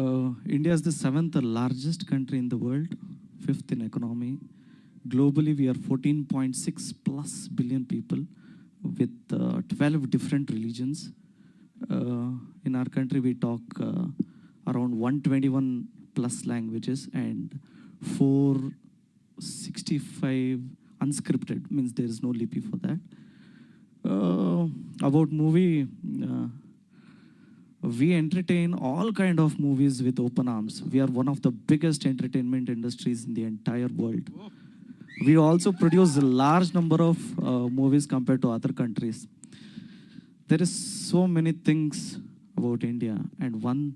Uh, India is the seventh largest country in the world, fifth in economy. Globally, we are 14.6 plus billion people with uh, 12 different religions. Uh, in our country, we talk uh, around 121 plus languages and 465 unscripted, means there is no lipi for that. Uh, about movie, uh, we entertain all kind of movies with open arms. We are one of the biggest entertainment industries in the entire world. We also produce a large number of uh, movies compared to other countries. There is so many things about india and one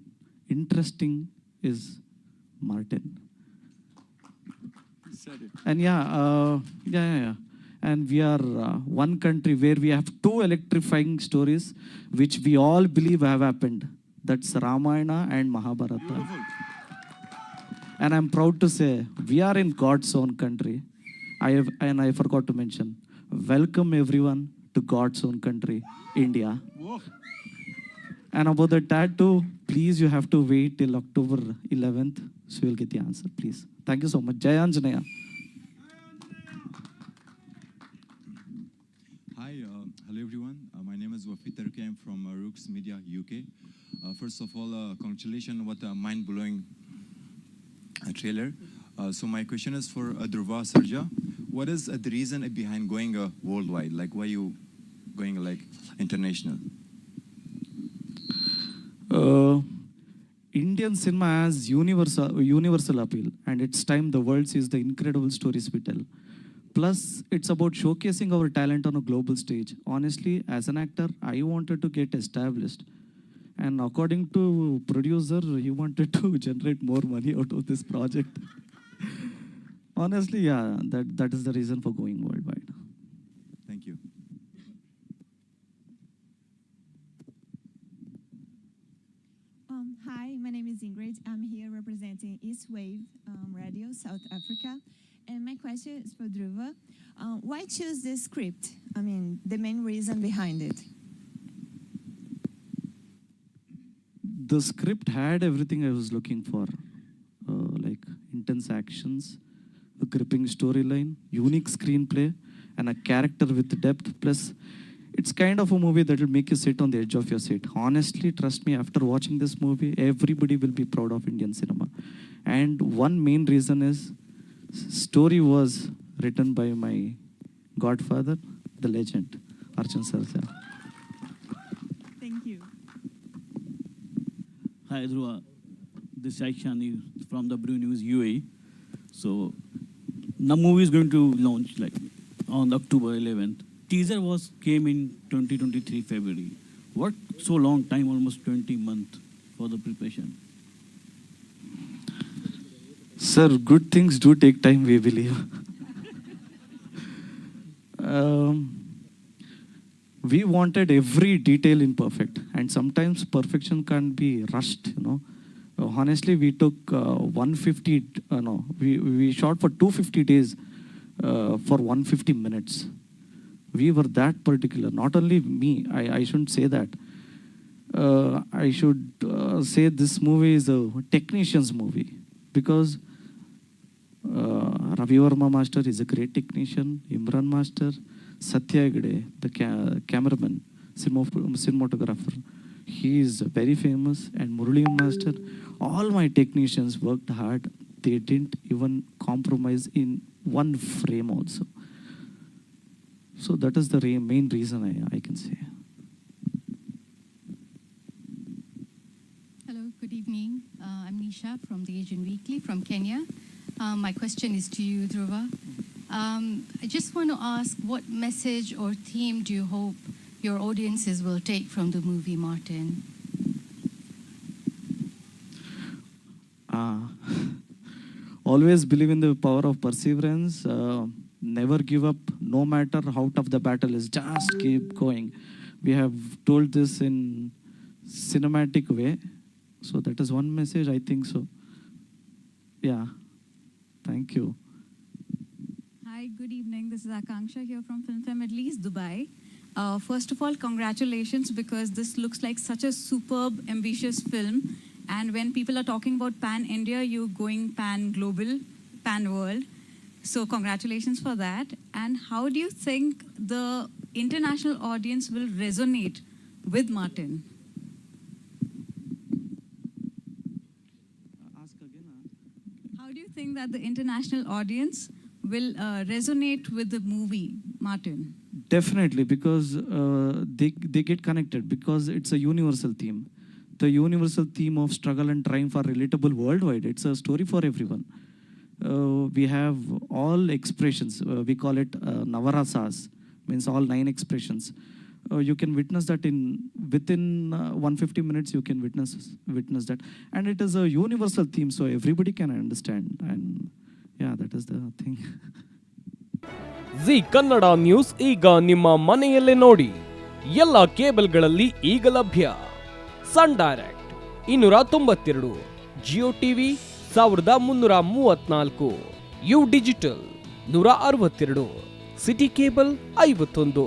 interesting is martin. And yeah, uh, yeah, yeah, yeah. And we are uh, one country where we have two electrifying stories which we all believe have happened. That's Ramayana and Mahabharata. And I'm proud to say we are in God's own country. I have, and I forgot to mention, welcome everyone to God's own country, India. And about the tattoo, please you have to wait till October 11th, so you'll get the answer, please. Thank you so much. Jai. Hi, uh, hello everyone. Uh, my name is Wafi Tarki. I'm from uh, Rooks Media, UK. Uh, first of all, uh, congratulations what a mind-blowing uh, trailer. So my question is for uh, Dhruva Sarja. What is the reason behind going worldwide? Like why you going like international? Indian cinema has universal universal appeal, and it's time the world sees the incredible stories we tell. Plus, it's about showcasing our talent on a global stage. Honestly, as an actor, I wanted to get established, and according to producer, he wanted to generate more money out of this project. Honestly, yeah, that that is the reason for going worldwide. Thank you. Um, hi, my name is Ingrid. I'm here representing East Wave um, Radio, South Africa. And my question is for Dhruva. Uh, why choose this script? I mean, the main reason behind it. the script had everything I was looking for, uh, like intense actions, a gripping storyline, unique screenplay, and a character with depth. Plus, it's kind of a movie that will make you sit on the edge of your seat. Honestly, trust me, after watching this movie, everybody will be proud of Indian cinema. And one main reason is, story was written by my godfather, the legend, Arjun Sarja. Thank you. Hi, Dhruva. This is Shani from the Brew News UAE. So, the movie is going to launch like on October 11th. Teaser was came in 2023 February. What so long time, almost 20 months for the preparation? Sir, good things do take time, we believe. um, we wanted every detail in perfect, and sometimes perfection can't be rushed, you know. Honestly, we took uh, 150, d- uh, no, we, we shot for 250 days uh, for 150 minutes. We were that particular. Not only me, I, I shouldn't say that. Uh, I should uh, say this movie is a technician's movie because uh, Ravi Verma Master is a great technician. Imran Master, Satya Hegde, the ca- cameraman, cinematographer, he is very famous. And Murali Master, all my technicians worked hard. They didn't even compromise in one frame also. So that is the re- main reason I, I can say. Hello, good evening. From the Asian Weekly from Kenya. Um, my question is to you, Dhruva. Um, I just want to ask what message or theme do you hope your audiences will take from the movie Martin? Uh, always believe in the power of perseverance. Uh, never give up, no matter how tough the battle is. Just keep going. We have told this in cinematic way. So that is one message. I think so. Yeah. Thank you. Hi, good evening. This is Akanksha here from Film Fair Middle East, Dubai. Uh, first of all, congratulations because this looks like such a superb, ambitious film. And when people are talking about pan India, you're going pan global, pan world. So, congratulations for that. And how do you think the international audience will resonate with Martin? Ask again. That the international audience will uh, resonate with the movie Martin? Definitely, because uh, they they get connected because it's a universal theme. The universal theme of struggle and triumph are relatable worldwide. It's a story for everyone. Uh, we have all expressions. Uh, we call it uh, navarasas, means all nine expressions. Uh, you can witness that in within uh, 150 minutes. You can witness witness that, and it is a universal theme, so everybody can understand. And yeah, that is the thing. Zee Kannada news ಈಗ ನಿಮ್ಮ ಮನೆಯಲ್ಲೇ ನೋಡಿ ಎಲ್ಲ ಕೇಬಲ್ಗಳಲ್ಲಿ ಈಗ ಲಭ್ಯ ಸನ್ direct ಇನ್ನೂರ ತೊಂಬತ್ತೆರಡು ಜಿಯೋ ಟಿವಿ ಸಾವಿರದ ಮುನ್ನೂರ ಮೂವತ್ನಾಲ್ಕು ಯು ಡಿಜಿಟಲ್ ನೂರ ಅರವತ್ತೆರಡು ಸಿಟಿ ಕೇಬಲ್ ಐವತ್ತೊಂದು